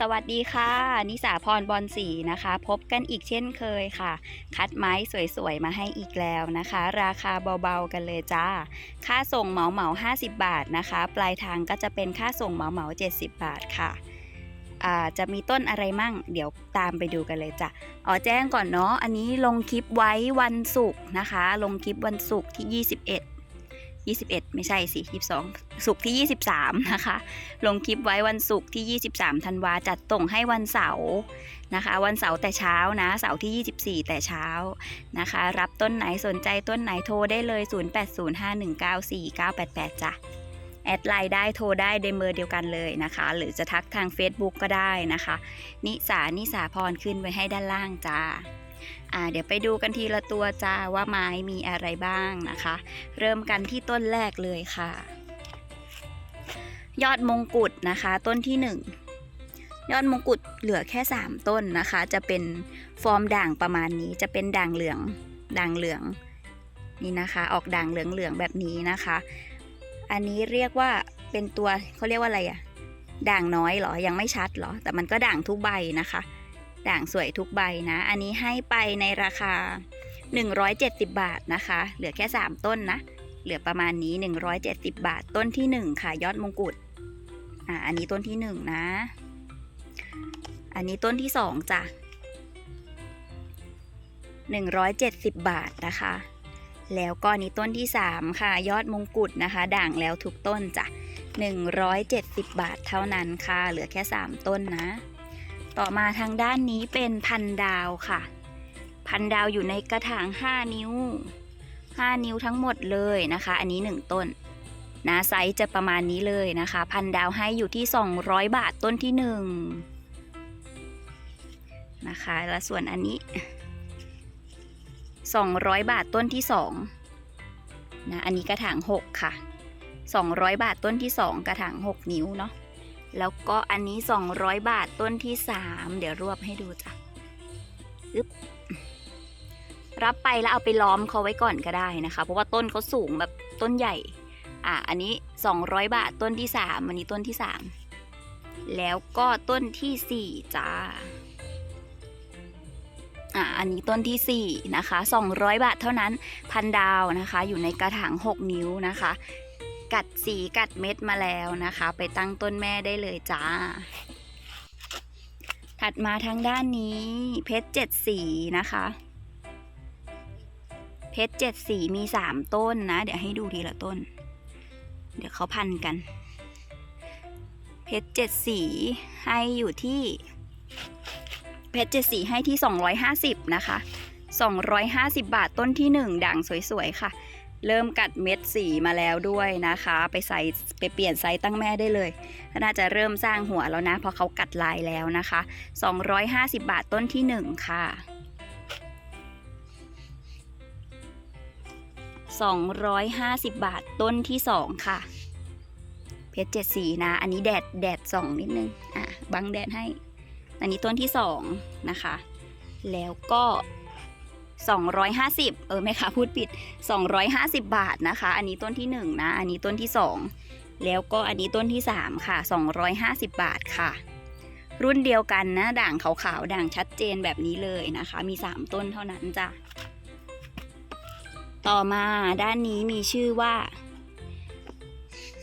สวัสดีค่ะ นิสาพรบอลสีนะคะ พบกันอีกเช่นเคยค่ะ คัดไม้สวยๆ มาให้อีกแล้วนะคะ ราคาเบาๆกันเลยจ้า ค่าส่งเหมาเหมา50 บาทนะคะ ปลายทางก็จะเป็นค่าส่งเหมาเหมา70 บาทค่ะจะมีต้นอะไรมั่ง เดี๋ยวตามไปดูกันเลยจ้ะอ๋อแจ้งก่อนเนาะอันนี้ลงคลิปไว้วันศุกร์นะคะ ลงคลิปวันศุกร์ที่ 21 21 ไม่ใช่สิ 22ศุกที่ 23 นะคะ ลงคลิปไว้วันศุกร์ที่ 23ธันวาจัดส่งให้วันเสาร์นะคะ วันเสาร์แต่เช้านะ เสาร์ที่ 24 แต่เช้านะคะ รับต้นไหนสนใจต้นไหนโทรได้เลย 0805194988 จ้ะ แอดไลน์ได้โทรได้ในเบอร์เดียวกันเลยนะคะ หรือจะทักทาง Facebook ก็ได้นะคะ นิสานิสาพรขึ้นไว้ให้ด้านล่างจ้า อ่าเดี๋ยวไปดูกันทีละตัวจ้าว่าไม้มีอะไรบ้างนะคะ เริ่มกันที่ต้นแรกเลยค่ะ ยอดมงกุฎนะคะ ต้นที่ 1ยอดมงกุฎเหลือแค่ 3 ต้นนะคะ จะเป็นฟอร์มด่างประมาณนี้ จะเป็นด่างเหลือง ด่างเหลืองนี่นะคะ ออกด่างเหลืองเหลืองๆแบบนี้นะคะ อันนี้เรียกว่าเป็นตัวเขาเรียกว่าอะไรอะด่างน้อยเหรอ ยังไม่ชัดเหรอ แต่มันก็ด่างทุกใบนะคะ ด่างสวยทุกใบนะ อันนี้ให้ไปในราคา 170 บาทนะคะ เหลือแค่ 3 ต้นนะ เหลือประมาณนี้ 170 บาท ต้นที่ 1 ค่ะ ยอดมงกุฎ อ่า อันนี้ต้นที่ 1 นะ อันนี้ต้นที่ 2จ้ะ170 บาทนะคะ แล้วก็นนี้ต้นที่ 3 ค่ะ ยอดมงกุฎนะคะ ด่างแล้วทุกต้นจ้ะ170 บาทเท่านั้นค่ะ เหลือแค่ 3 ต้นนะ ต่อมาทางด้านนี้เป็นพันดาวค่ะ พันดาวอยู่ในกระถาง 5 นิ้ว 5 นิ้วทั้งหมดเลยนะคะ อันนี้ 1 ต้นนะไซส์จะประมาณนี้เลยนะคะ พันดาวให้อยู่ที่ 200 บาทต้นที่ 1 นะคะ และส่วนอันนี้ 200 บาทต้นที่ 2 นะ อันนี้กระถาง 6 ค่ะ 200 บาทต้นที่ 2 กระถาง 6 นิ้วเนาะ แล้วก็อันนี้ 200 บาทต้นที่ 3 เดี๋ยวรวบให้ดูจ้ะอึ๊บรับไปแล้วเอาไปล้อมเขาไว้ก่อนก็ได้นะคะ เพราะว่าต้นเขาสูงแบบต้นใหญ่ อะ อันนี้ 200 บาทต้นที่ 3 อันนี้ต้นที่ 3 แล้วก็ต้นที่ 4 จ้า อะ อันนี้ต้นที่ 4 นะคะ 200 บาทเท่านั้นพันดาวนะคะ อยู่ในกระถาง 6 นิ้วนะคะ กัดสีกัดเม็ดมาแล้วนะคะ ไปตั้งต้นแม่ได้เลยจ้า ถัดมาทางด้านนี้เพชรเจ็ดสีนะคะ เพชรเจ็ดสีมีสามต้นนะ เดี๋ยวให้ดูทีละต้น เดี๋ยวเขาพันกัน เพชรเจ็ดสีให้อยู่ที่ เพชรเจ็ดสีให้ที่250นะคะ250บาทต้นที่1ด่างสวยๆค่ะ เริ่มกัดเม็ดสีมาแล้วด้วยนะคะ ไปใส่ไปเปลี่ยนไซส์ตั้งแม่ได้เลยน่าจะเริ่มสร้างหัวแล้วนะเพราะเขากัดลายแล้วนะคะ 250 บาทต้นที่ 1 ค่ะ 250 บาทต้นที่ 2 ค่ะ เพชรเจ็ดสีนะ อันนี้แดดแดดส่องนิดนึงอะบังแดดให้ อันนี้ต้นที่ 2 นะคะ แล้วก็ 250 เออแม่ค้าพูดผิด 250 บาทนะคะ อันนี้ต้นที่1นะอันนี้ต้นที่ 2 แล้วก็อันนี้ต้นที่ 3 ค่ะ 250 บาทค่ะ รุ่นเดียวกันนะ ด่างขาวๆด่างชัดเจนแบบนี้เลยนะคะ มี 3 ต้นเท่านั้นจ้ะต่อมาด้านนี้มีชื่อว่า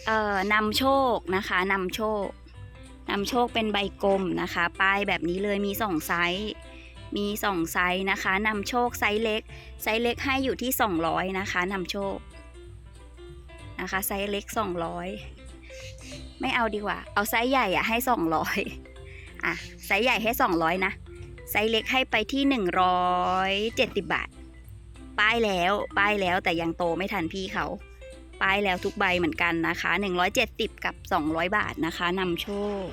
เอ่อนำโชคนะคะนำโชคนำโชคเป็นใบกลมนะคะ ป้ายแบบนี้เลยมี2ไซส์ มีสองไซส์นะคะนำโชคไซส์เล็ก ไซส์เล็กให้อยู่ที่ 200 นะคะนำโชคนะคะไซส์เล็ก 200 ไม่เอาดีกว่า เอาไซส์ใหญ่อะให้ 200อะไซส์ใหญ่ให้ 200 นะ ไซส์เล็กให้ไปที่ 170 บาท ป้ายแล้วป้ายแล้วแต่ยังโตไม่ทันพี่เขาป้ายแล้วทุกใบเหมือนกันนะคะ 170 กับ 200 บาทนะคะนำโชค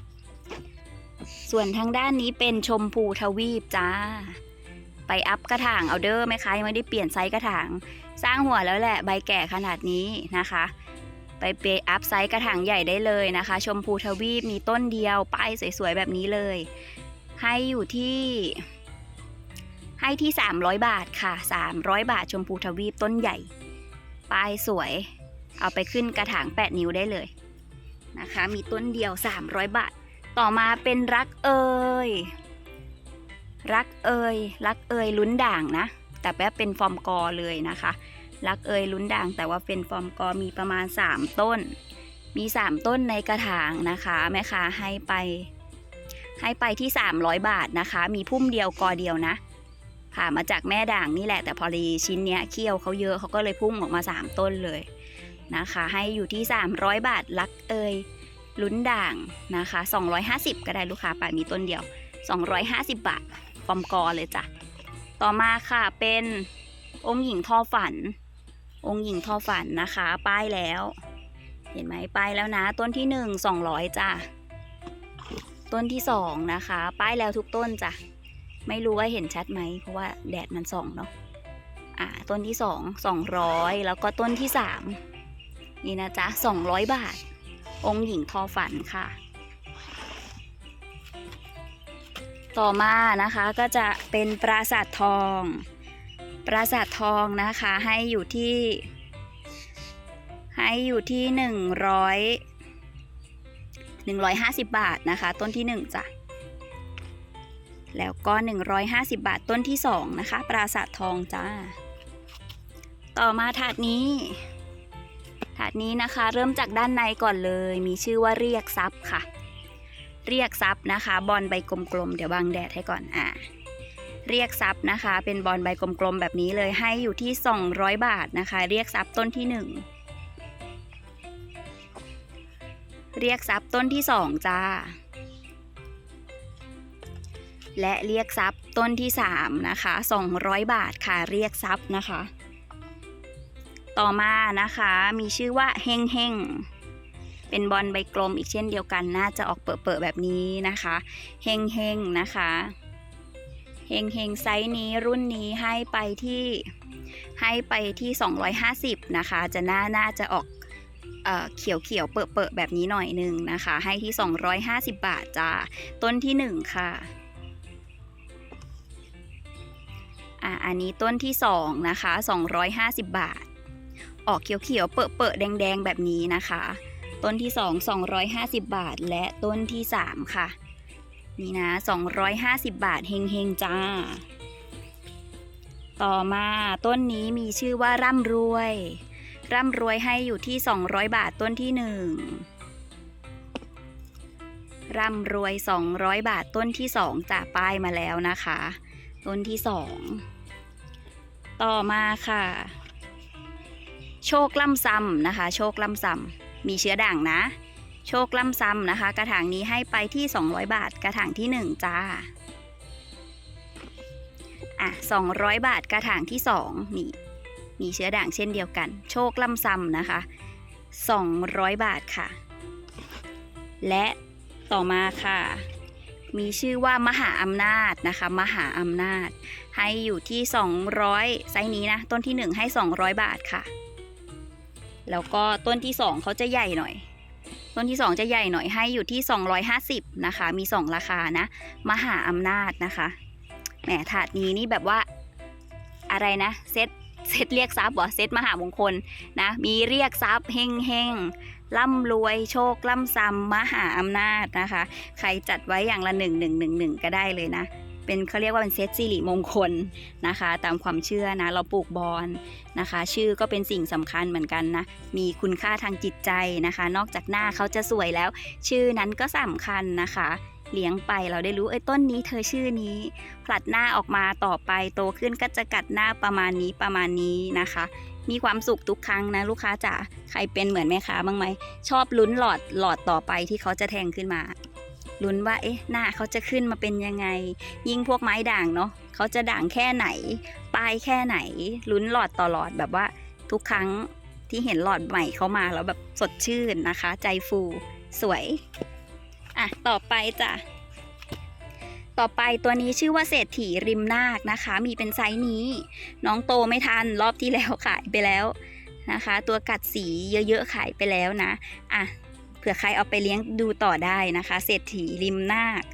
ส่วนทางด้านนี้เป็นชมพูทวีปจ้า ไปอัพกระถางเอาเดอร์ไหมคะยังไม่ได้เปลี่ยนไซส์กระถาง สร้างหัวแล้วแหละใบแก่ขนาดนี้นะคะ ไปเปย์อัพไซส์กระถางใหญ่ได้เลยนะคะ ชมพูทวีปมีต้นเดียวป้ายสวยๆแบบนี้เลย ให้อยู่ที่ให้ที่ 300 บาทค่ะ 300 บาทชมพูทวีปต้นใหญ่ ป้ายสวย เอาไปขึ้นกระถาง 8 นิ้วได้เลยนะคะ มีต้นเดียว 300 บาท ต่อมาเป็นรักเอ่ยรักเอ่ยรักเอ่ยลุ้นด่างนะ แต่แป๊บเป็นฟอร์มกอเลยนะคะ รักเอ่ยลุ้นด่าง แต่ว่าเป็นฟอร์มกอมีประมาณ 3 ต้น มี 3 ต้นในกระถางนะคะแม่ค้าให้ไป ให้ไปที่ 300 บาทนะคะ มีพุ่มเดียวกอเดียวนะ ผ่ามาจากแม่ด่างนี่แหละ แต่พอดีชิ้นเนี้ยเคี่ยวเขาเยอะเขาก็เลยพุ่งออกมา 3 ต้นเลยนะคะ ให้อยู่ที่ 300 บาทรักเอ่ย ลุ้นด่างนะคะ 250 ก็ได้ลูกค้าไปมีต้นเดียว 250 บาทฟอมกอเลยจ้ะ ต่อมาค่ะเป็นองค์หญิงทอฝัน องค์หญิงทอฝันนะคะ ป้ายแล้ว เห็นไหมป้ายแล้วนะ ต้นที่หนึ่งสองร้อยจ้ะ ต้นที่สองนะคะ ป้ายแล้วทุกต้นจ้ะ ไม่รู้ว่าเห็นชัดไหม เพราะว่าแดดมันส่องเนาะอ่าต้นที่สองสองร้อยแล้วก็ต้นที่สามนี่นะจ๊ะสองร้อยบาท องค์หญิงทอฝันค่ะ ต่อมานะคะก็จะเป็นปราสาททอง ปราสาททองนะคะให้อยู่ที่ ให้อยู่ที่หนึ่งร้อยหนึ่งร้อยห้าสิบบาทนะคะ ต้นที่หนึ่งจ้ะแล้วก็หนึ่งร้อยห้าสิบบาทต้นที่สองนะคะ ปราสาททองจ้า ต่อมาถาดนี้ ถาดนี้นะคะเริ่มจากด้านในก่อนเลย มีชื่อว่าเรียกทรัพย์ค่ะ เรียกทรัพย์นะคะ บอลใบกลมๆเดี๋ยวบังแดดให้ก่อนอ่าเรียกทรัพย์นะคะ เป็นบอลใบกลมๆแบบนี้เลยให้อยู่ที่ 200 บาทนะคะ เรียกทรัพย์ต้นที่ 1 เรียกทรัพย์ต้นที่ 2 จ้า และเรียกทรัพย์ต้นที่ 3 นะคะ 200 บาทค่ะเรียกทรัพย์นะคะ ต่อมานะคะ มีชื่อว่าเฮงเฮงเป็นบอลใบกลมอีกเช่นเดียวกัน น่าจะออกเปิดๆแบบนี้นะคะ เฮงเฮงนะคะเฮงเฮงไซส์นี้รุ่นนี้ให้ไปที่ให้ไปที่ 250 นะคะ จะน่าน่าจะออกเอ่อเขียวเขียวๆเปิดๆแบบนี้หน่อยนึงนะคะ ให้ที่ 250 บาทจ้าต้นที่ 1 ค่ะอะ อันนี้ต้นที่ 2 นะคะ 250 บาท ออกเขียวๆ เปิดๆแดงๆ แบบนี้นะคะ ต้นที่ 2 250 บาท และต้นที่ 3 ค่ะ นี่นะ 250 บาทเฮงๆ จ้า ต่อมาต้นนี้มีชื่อว่าร่ำรวย ร่ำรวยให้อยู่ที่ 200 บาทต้นที่ 1ร่ำรวย 200 บาทต้นที่2จากป้ายมาแล้วนะคะ ต้นที่ 2 ต่อมาค่ะ โชคล่ำซำนะคะ โชคล่ำซำมีเชื้อด่างนะ โชคล่ำซำนะคะ กระถางนี้ให้ไปที่ 200 บาท กระถางที่ 1 จ้าอะ200 บาทกระถางที่ 2 นี่ มีเชื้อด่างเช่นเดียวกัน โชคล่ำซำนะคะ 200 บาทค่ะ และต่อมาค่ะ มีชื่อว่ามหาอำนาจนะคะ มหาอำนาจ ให้อยู่ที่ 200 ไซส์นี้นะ ต้นที่ 1 ให้ 200 บาทค่ะ แล้วก็ต้นที่2เขาจะใหญ่หน่อย ต้นที่2จะใหญ่หน่อยให้อยู่ที่ 250 นะคะ มี 2 ราคานะ มหาอำนาจนะคะ แหมถาดนี้นี่แบบว่าอะไรนะเซตเซตเรียกทรัพย์เหรอเซตมหามงคลนะมีเรียกทรัพย์เฮงเฮงร่ำรวยโชคล่ำซ้ำมหาอำนาจนะคะ ใครจัดไว้อย่างละหนึ่งหนึ่งหนึ่งหนึ่งก็ได้เลยนะ เป็นเขาเรียกว่าเป็นเซตสิริมงคลนะคะ ตามความเชื่อนะเราปลูกบอลนะคะ ชื่อก็เป็นสิ่งสำคัญเหมือนกันนะมีคุณค่าทางจิตใจนะคะ นอกจากหน้าเขาจะสวยแล้ว ชื่อนั้นก็สำคัญนะคะเลี้ยงไปเราได้รู้เอ้ยต้นนี้เธอชื่อนี้ ผลัดหน้าออกมาต่อไปโตขึ้นก็จะกัดหน้าประมาณนี้ประมาณนี้นะคะ มีความสุขทุกครั้งนะลูกค้าจ๋าใครเป็นเหมือนแม่ค้าบ้างไหมชอบลุ้นหลอดหลอดต่อไปที่เขาจะแทงขึ้นมา ลุ้นว่าเอ๊ะหน้าเขาจะขึ้นมาเป็นยังไง ยิ่งพวกไม้ด่างเนาะเขาจะด่างแค่ไหนปลายแค่ไหนลุ้นหลอดต่อหลอดแบบว่าทุกครั้งที่เห็นหลอดใหม่เขามาแล้วแบบสดชื่นนะคะ ใจฟูสวย อะ ต่อไปจ้ะ ต่อไปตัวนี้ชื่อว่าเศรษฐีริมนาคนะคะ มีเป็นไซส์นี้ น้องโตไม่ทันรอบที่แล้วขายไปแล้วนะคะ ตัวกัดสีเยอะๆขายไปแล้วนะ อะ เผื่อใครเอาไปเลี้ยงดูต่อได้นะคะ เศรษฐีริมนาค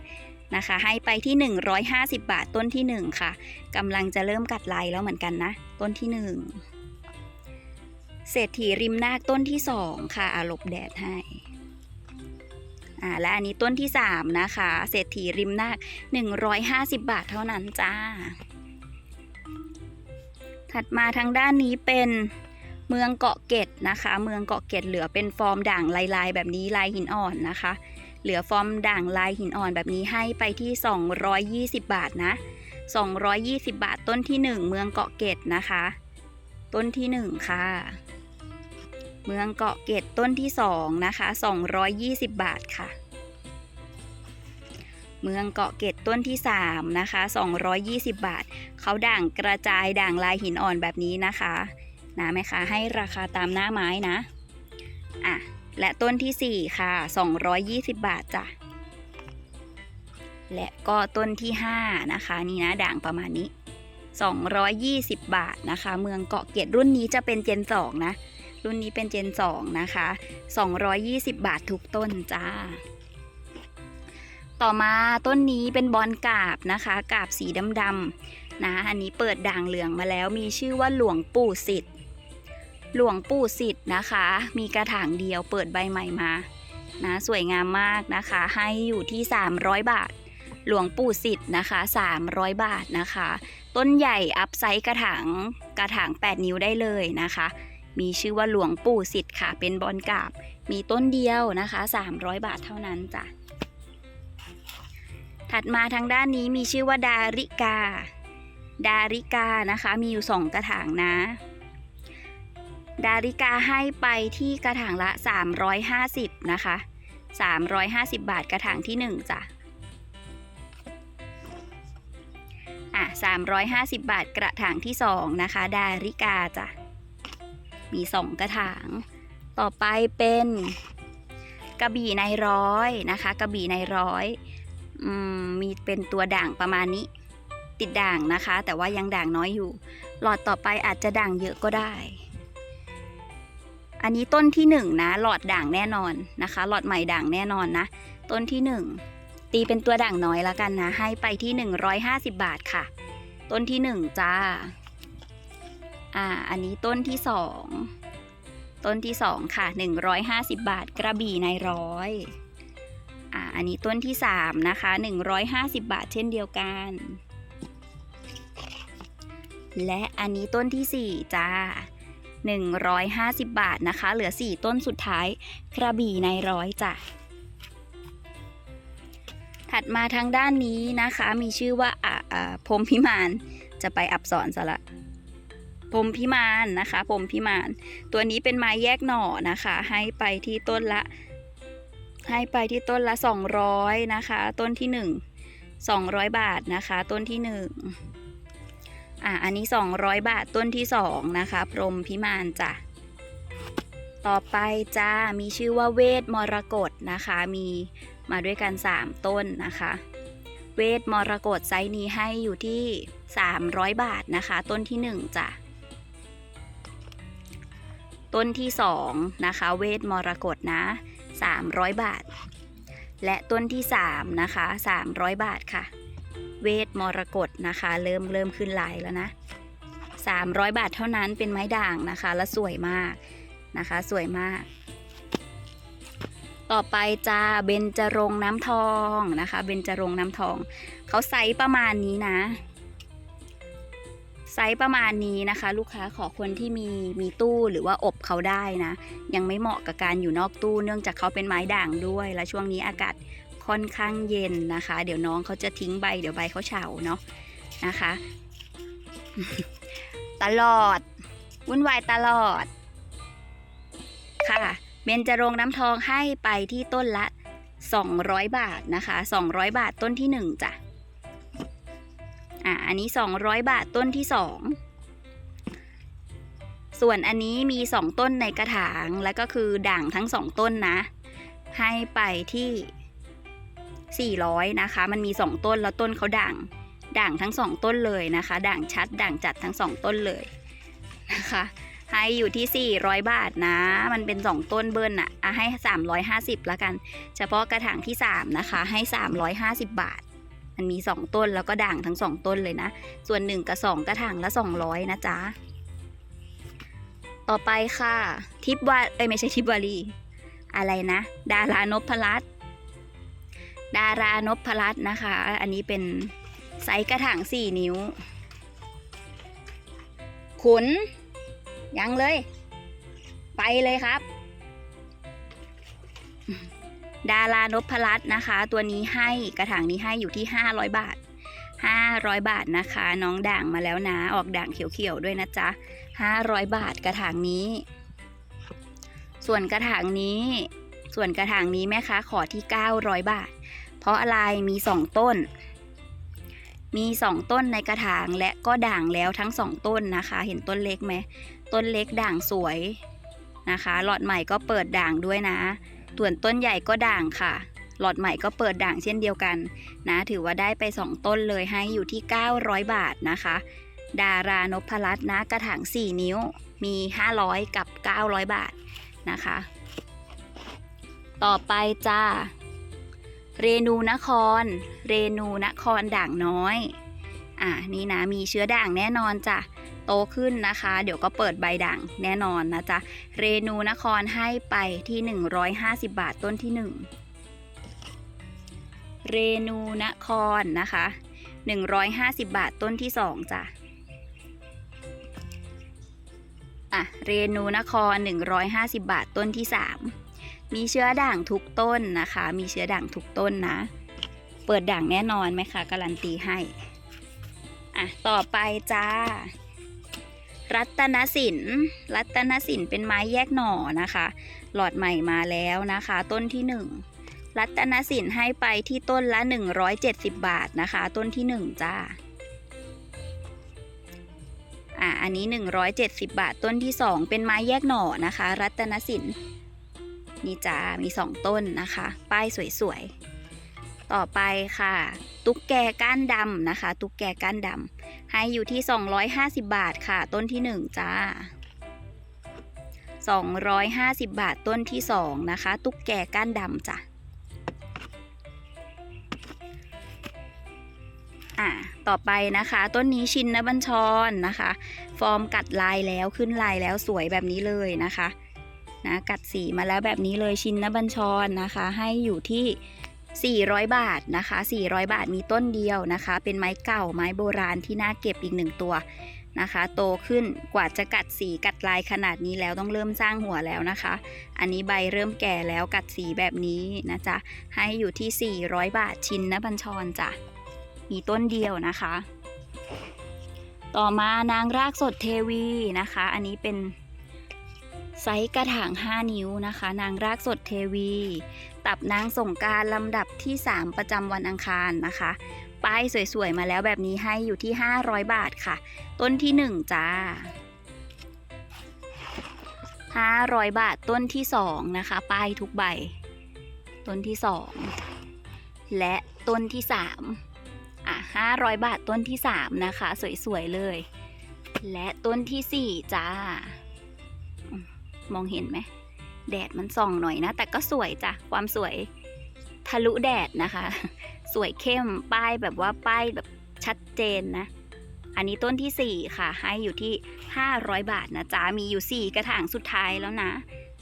นะคะ ให้ไปที่ 150 บาทต้นที่ 1 ค่ะกำลังจะเริ่มกัดลายแล้วเหมือนกันนะ ต้นที่ 1 เศรษฐีริมนาคต้นที่ 2 ค่ะอาลบแดดให้อ่าและอันนี้ต้นที่สามนะคะ เศรษฐีริมนาค 150 บาทเท่านั้นจ้า ถัดมาทางด้านนี้เป็น เมืองเกาะเกร็ดนะคะ เมืองเกาะเกร็ดเหลือเป็นฟอร์มด่างลายๆ แบบนี้ลายหินอ่อนนะคะ เหลือฟอร์มด่างลายหินอ่อนแบบนี้ให้ไปที่ 220 บาทนะ 220 บาทต้นที่ 1 เมืองเกาะเกร็ดนะคะ ต้นที่ 1 ค่ะ เมืองเกาะเกร็ดต้นที่ 2 นะคะ 220 บาทค่ะ เมืองเกาะเกร็ดต้นที่ 3 นะคะ 220 บาท เขาด่างกระจายด่างลายหินอ่อนแบบนี้นะคะ นะแม่ค้าให้ราคาตามหน้าไม้นะอะและต้นที่ 4 ค่ะ 220 บาทจ้ะและก็ต้นที่ 5 นะคะ นี่นะด่างประมาณนี้ 220 บาทนะคะ เมืองเกาะเกร็ดรุ่นนี้จะเป็นเจน 2 นะ รุ่นนี้เป็นเจน 2 นะคะ 220 บาททุกต้นจ้า ต่อมาต้นนี้เป็นบอลกาบนะคะ กาบสีดำๆนะ อันนี้เปิดด่างเหลืองมาแล้วมีชื่อว่าหลวงปู่สิทธิ์ หลวงปู่สิทธ์นะคะ มีกระถางเดียวเปิดใบใหม่มานะสวยงามมากนะคะ ให้อยู่ที่ 300 บาท หลวงปู่สิทธ์นะคะ 300 บาทนะคะ ต้นใหญ่อัพไซส์กระถางกระถาง 8 นิ้วได้เลยนะคะ มีชื่อว่าหลวงปู่สิทธิ์ค่ะ เป็นบอลกาบ มีต้นเดียวนะคะ 300 บาทเท่านั้นจ้ะถัดมาทางด้านนี้มีชื่อว่าดาริกา ดาริกานะคะ มีอยู่สองกระถางนะ ดาริกาให้ไปที่กระถางละ 350 นะคะ 350 บาทกระถางที่ 1จ้ะอะ350 บาทกระถางที่ 2 นะคะ ดาริกาจ้ะ มี 2 กระถาง ต่อไปเป็นกระบี่ในร้อยนะคะ กระบี่ในร้อยอืมมีเป็นตัวด่างประมาณนี้ ติดด่างนะคะ แต่ว่ายังด่างน้อยอยู่ หลอดต่อไปอาจจะด่างเยอะก็ได้ อันนี้ต้นที่หนึ่งนะหลอดด่างแน่นอนนะคะ หลอดใหม่ด่างแน่นอนนะ ต้นที่หนึ่งตีเป็นตัวด่างน้อยแล้วกันนะ ให้ไปที่ 150 บาทค่ะ ต้นที่หนึ่งจ้า อ่า อันนี้ต้นที่สองต้นที่สองค่ะ 150 บาท กระบี่ในร้อยอ่า อันนี้ต้นที่ 3 นะคะ 150 บาทเช่นเดียวกัน และอันนี้ต้นที่ 4 จ้า 150 บาทนะคะ เหลือ 4 ต้นสุดท้ายกระบี่ในร้อยจ้ะถัดมาทางด้านนี้นะคะมีชื่อว่าอ่าพรมพิมานจะไปอับสอนซะละพรมพิมานนะคะพรมพิมาน ตัวนี้เป็นไม้แยกหน่อนะคะ ให้ไปที่ต้นละ ให้ไปที่ต้นละ 200 นะคะ ต้นที่ 1 200 บาทนะคะ ต้นที่ 1 อะอันนี้ 200 บาทต้นที่ 2 นะคะ พรมพิมานจ้ะ ต่อไปจ้า มีชื่อว่าเวทมรกตนะคะ มีมาด้วยกัน 3 ต้นนะคะ เวทมรกตไซส์นี้ให้อยู่ที่ 300 บาทนะคะ ต้นที่ 1จ้ะ ต้นที่ 2 นะคะ เวทมรกตนะ 300 บาท และต้นที่ 3 นะคะ 300 บาทค่ะ เวทมรกตนะคะ เริ่มเริ่มขึ้นลายแล้วนะ 300 บาทเท่านั้นเป็นไม้ด่างนะคะ และสวยมากนะคะ สวยมาก ต่อไปจ้าเบญจรงน้ำทองนะคะ เบญจรงน้ำทอง เขาไซส์ประมาณนี้นะไซส์ประมาณนี้นะคะ ลูกค้าขอคนที่มีมีตู้หรือว่าอบเขาได้นะ ยังไม่เหมาะกับการอยู่นอกตู้เนื่องจากเขาเป็นไม้ด่างด้วย และช่วงนี้อากาศ ค่อนข้างเย็นนะคะ เดี๋ยวน้องเขาจะทิ้งใบ เดี๋ยวใบเขาเฉาเนาะนะคะ ตลอด วุ่นวายตลอด ค่ะเบญจรงน้ำทองให้ไปที่ต้นละ 200 บาทนะคะ 200 บาทต้นที่ 1จ้ะอะอันนี้ 200 บาทต้นที่ 2ส่วนอันนี้มี 2 ต้นในกระถาง แล้วก็คือด่างทั้ง 2 ต้นนะ ให้ไปที่ 400 นะคะ มันมี 2 ต้นแล้วต้นเขาด่าง ด่างทั้ง 2 ต้นเลยนะคะ ด่างชัด ด่างจัดทั้ง 2 ต้นเลยนะคะให้อยู่ที่ 400 บาทนะ มันเป็น 2 ต้นเบิ้ลอะอะให้ 350แล้วกัน เฉพาะกระถางที่ 3 นะคะ ให้ 350 บาท มันมี 2 ต้นแล้วก็ด่างทั้ง 2 ต้นเลยนะ ส่วน 1 กับ 2 กระถางละ 200 นะจ๊ะ ต่อไปค่ะ ทิปวาเอ้ยไม่ใช่ทิปวารี อะไรนะ ดารานพรัตน์ ดารานพรัตนะคะ อันนี้เป็นไซส์กระถางสี่นิ้ว ขุน ยังเลย ไปเลยครับ ดารานพรัตนะคะ ตัวนี้ให้กระถางนี้ให้อยู่ที่500บาท500บาทนะคะ น้องด่างมาแล้วนะ ออกด่างเขียวๆด้วยนะจ๊ะ500บาทกระถางนี้ ส่วนกระถางนี้ ส่วนกระถางนี้แม่ค้าขอที่900บาท ราะอะไรมี2ต้น มี2ต้นในกระถางและก็ด่างแล้วทั้ง2ต้นนะคะ เห็นต้นเล็กไหมต้นเล็กด่างสวยนะคะ หลอดใหม่ก็เปิดด่างด้วยนะส่วนต้นใหญ่ก็ด่างค่ะ หลอดใหม่ก็เปิดด่างเช่นเดียวกันนะ ถือว่าได้ไป 2 ต้นเลยให้อยู่ที่ 900 บาทนะคะ ดารานพรัตน์นะกระถาง 4 นิ้วมี 500 กับ 900 บาทนะคะ ต่อไปจ้า เรนูนคร เรนูนครด่างน้อย อะนี่นะมีเชื้อด่างแน่นอนจ้ะโตขึ้นนะคะ เดี๋ยวก็เปิดใบด่างแน่นอนนะจ๊ะ เรนูนครให้ไปที่ 150 บาทต้นที่ 1 เรนูนครนะคะ 150 บาทต้นที่ 2จ้ะอะเรนูนคร 150 บาทต้นที่ 3 มีเชื้อด่างทุกต้นนะคะ มีเชื้อด่างทุกต้นนะ เปิดด่างแน่นอนไหมคะการันตีให้อะต่อไปจ้า รัตนสินรัตนสินเป็นไม้แยกหน่อนะคะ หลอดใหม่มาแล้วนะคะ ต้นที่1รัตนสินให้ไปที่ต้นละ 170 บาทนะคะ ต้นที่ 1 จ้า อะอันนี้ 170 บาท ต้นที่ 2 เป็นไม้แยกหน่อนะคะ รัตนสิน นี่จ้ามี2ต้นนะคะ ป้ายสวยๆ ต่อไปค่ะ ตุ๊กแกก้านดำนะคะ ตุ๊กแกก้านดำให้อยู่ที่ 250 บาทค่ะ ต้นที่ 1 จ้า 250 บาทต้นที่ 2 นะคะ ตุ๊กแกก้านดำจ้ะอะต่อไปนะคะต้นนี้ชินนบัญชรนะคะ ฟอร์มกัดลายแล้วขึ้นลายแล้วสวยแบบนี้เลยนะคะ นะกัดสีมาแล้วแบบนี้เลยชินนบัญชรนะคะ ให้อยู่ที่ 400 บาทนะคะ 400 บาทมีต้นเดียวนะคะ เป็นไม้เก่าไม้โบราณที่น่าเก็บอีกหนึ่งตัวนะคะ โตขึ้นกว่าจะกัดสีกัดลายขนาดนี้แล้วต้องเริ่มสร้างหัวแล้วนะคะ อันนี้ใบเริ่มแก่แล้วกัดสีแบบนี้นะจ๊ะให้อยู่ที่ 400 บาทชินนบัญชรจ้ะมีต้นเดียวนะคะ ต่อมานางรากสดเทวีนะคะ อันนี้เป็น ไซส์กระถาง 5 นิ้วนะคะ นางรากสดเทวี ตับนางสงการลำดับที่ 3 ประจำวันอังคารนะคะ ป้ายสวยๆ มาแล้วแบบนี้ให้อยู่ที่ 500 บาทค่ะ ต้นที่ 1 จ้า 500 บาทต้นที่ 2 นะคะ ป้ายทุกใบ ต้นที่ 2 และต้นที่ 3 อะ 500 บาทต้นที่ 3 นะคะ สวยๆ เลย และต้นที่ 4 จ้า มองเห็นไหม แดดมันส่องหน่อยนะ แต่ก็สวยจ้ะ ความสวยทะลุแดดนะคะ สวยเข้มป้ายแบบว่าป้ายแบบชัดเจนนะ อันนี้ต้นที่ 4 ค่ะ ให้อยู่ที่ 500 บาทนะจ๊ะ มีอยู่ 4 กระถางสุดท้ายแล้วนะ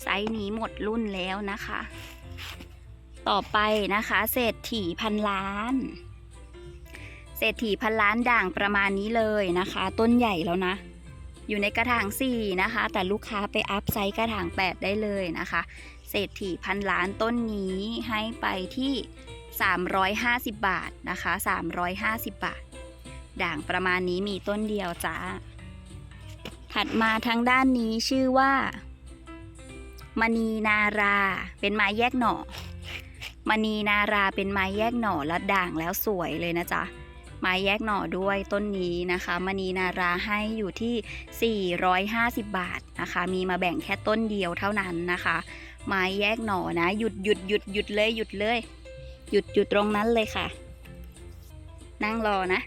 ไซส์นี้หมดรุ่นแล้วนะคะ ต่อไปนะคะเศรษฐีพันล้านเศรษฐีพันล้านด่างประมาณนี้เลยนะคะ ต้นใหญ่แล้วนะ อยู่ในกระถาง 4 นะคะ แต่ลูกค้าไปอัพไซส์กระถาง 8 ได้เลยนะคะ เศรษฐีพันล้านต้นนี้ให้ไปที่ 350 บาทนะคะ 350 บาท ด่างประมาณนี้มีต้นเดียวจ้า ถัดมาทางด้านนี้ชื่อว่ามณีนารา เป็นไม้แยกหน่อมณีนาราเป็นไม้แยกหน่อและด่างแล้วสวยเลยนะจ๊ะ ไม้แยกหน่อด้วยต้นนี้นะคะมณีนาราให้อยู่ที่ 450 บาทนะคะ มีมาแบ่งแค่ต้นเดียวเท่านั้นนะคะ ไม้แยกหน่อนะ หยุดหยุดหยุดหยุดเลยหยุดเลย หยุดหยุดตรงนั้นเลยค่ะ นั่งรอนะ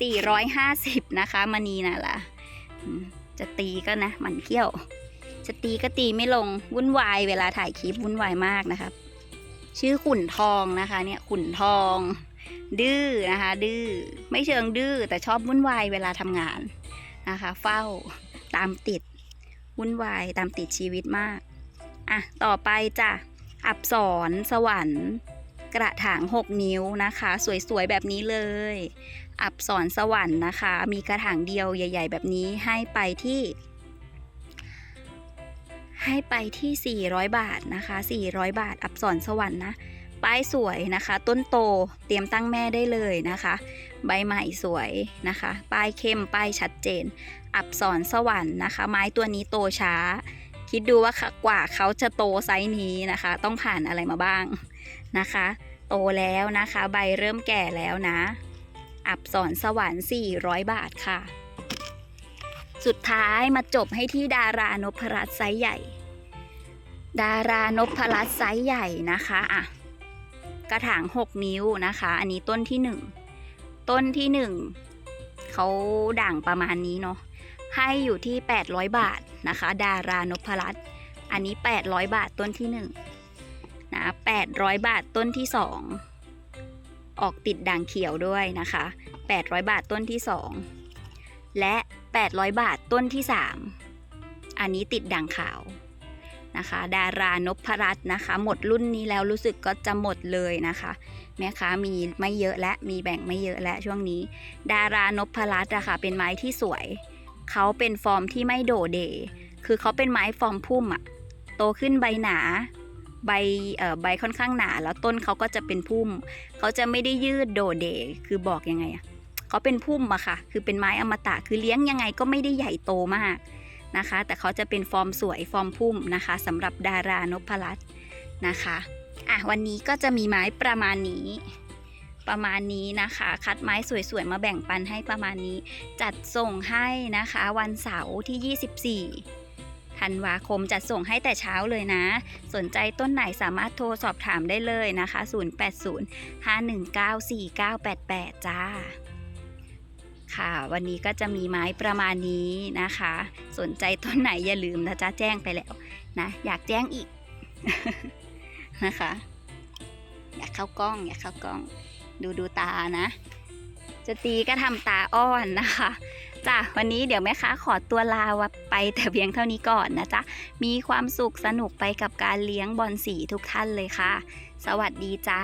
450 นะคะมณีนาราจะตีก็นะหมันเกี้ยว จะตีก็ตีไม่ลงวุ่นวายเวลาถ่ายคลิปวุ่นวายมากนะครับ ชื่อขุนทองนะคะ เนี่ยขุนทอง ดื้อนะคะดื้อไม่เชิงดื้อแต่ชอบวุ่นวายเวลาทำงานนะคะ เฝ้าตามติดวุ่นวายตามติดชีวิตมากอะต่อไปจ้ะอับสรสวรรค์ กระถาง 6 นิ้วนะคะ สวยๆแบบนี้เลย อับสรสวรรค์นะคะ มีกระถางเดียวใหญ่ ๆ แบบนี้ให้ไปที่ ให้ไปที่ 400 บาทนะคะ 400 บาท อับสรสวรรค์นะ ป้ายสวยนะคะ ต้นโตเตรียมตั้งแม่ได้เลยนะคะ ใบใหม่สวยนะคะ ป้ายเข้มป้ายชัดเจน อับสรสวรรค์นะคะ ไม้ตัวนี้โตช้า คิดดูว่ากว่าเขาจะโตไซส์นี้นะคะ ต้องผ่านอะไรมาบ้างนะคะ โตแล้วนะคะ ใบเริ่มแก่แล้วนะ อับสรสวรรค์ 400 บาทค่ะ สุดท้ายมาจบให้ที่ดารานพรัตน์ไซส์ใหญ่ ดารานพรัตน์ไซส์ใหญ่นะคะอะ กระถาง 6 นิ้วนะคะ อันนี้ต้นที่ 1 ต้นที่ 1เขาด่างประมาณนี้เนาะให้อยู่ที่ 800 บาทนะคะ ดารานพรัตน์อันนี้ 800 บาทต้นที่1นะ800 บาทต้นที่ 2 ออกติดด่างเขียวด้วยนะคะ 800 บาทต้นที่ 2 และ 800 บาทต้นที่ 3 อันนี้ติดด่างขาว นะคะ ดารานพรัตน์นะคะ หมดรุ่นนี้แล้วรู้สึกก็จะหมดเลยนะคะ แม่ค้ามีไม่เยอะและมีแบ่งไม่เยอะและช่วงนี้ ดารานพรัตน์อะค่ะเป็นไม้ที่สวยเขาเป็นฟอร์มที่ไม่โดเด คือเขาเป็นไม้ฟอร์มพุ่มอะโตขึ้นใบหนาใบเอ่อใบค่อนข้างหนาแล้วต้นเขาก็จะเป็นพุ่ม เขาจะไม่ได้ยืดโดเด คือบอกยังไงอะเขาเป็นพุ่มอะค่ะ คือเป็นไม้อมตะ คือเลี้ยงยังไงก็ไม่ได้ใหญ่โตมาก นะคะ แต่เขาจะเป็นฟอร์มสวยฟอร์มพุ่มนะคะสำหรับดารานพรัตน์นะคะอะวันนี้ก็จะมีไม้ประมาณนี้ ประมาณนี้นะคะ คัดไม้สวยๆมาแบ่งปันให้ประมาณนี้ จัดส่งให้นะคะ วันเสาร์ที่ 24ธันวาคมจัดส่งให้แต่เช้าเลยนะ สนใจต้นไหนสามารถโทรสอบถามได้เลยนะคะ 0805194988 จ้า ค่ะ วันนี้ก็จะมีไม้ประมาณนี้นะคะ สนใจต้นไหนอย่าลืมนะจ๊ะแจ้งไปแล้วนะ อยากแจ้งอีกนะคะ อยากเข้ากล้อง อยากเข้ากล้อง ดูดูตานะ จะตีก็ทำตาอ้อนนะคะจ้ะวันนี้เดี๋ยวแม่ค้าขอตัวลาไปแต่เพียงเท่านี้ก่อนนะจ๊ะ มีความสุขสนุกไปกับการเลี้ยงบอลสีทุกท่านเลยค่ะ สวัสดีจ้า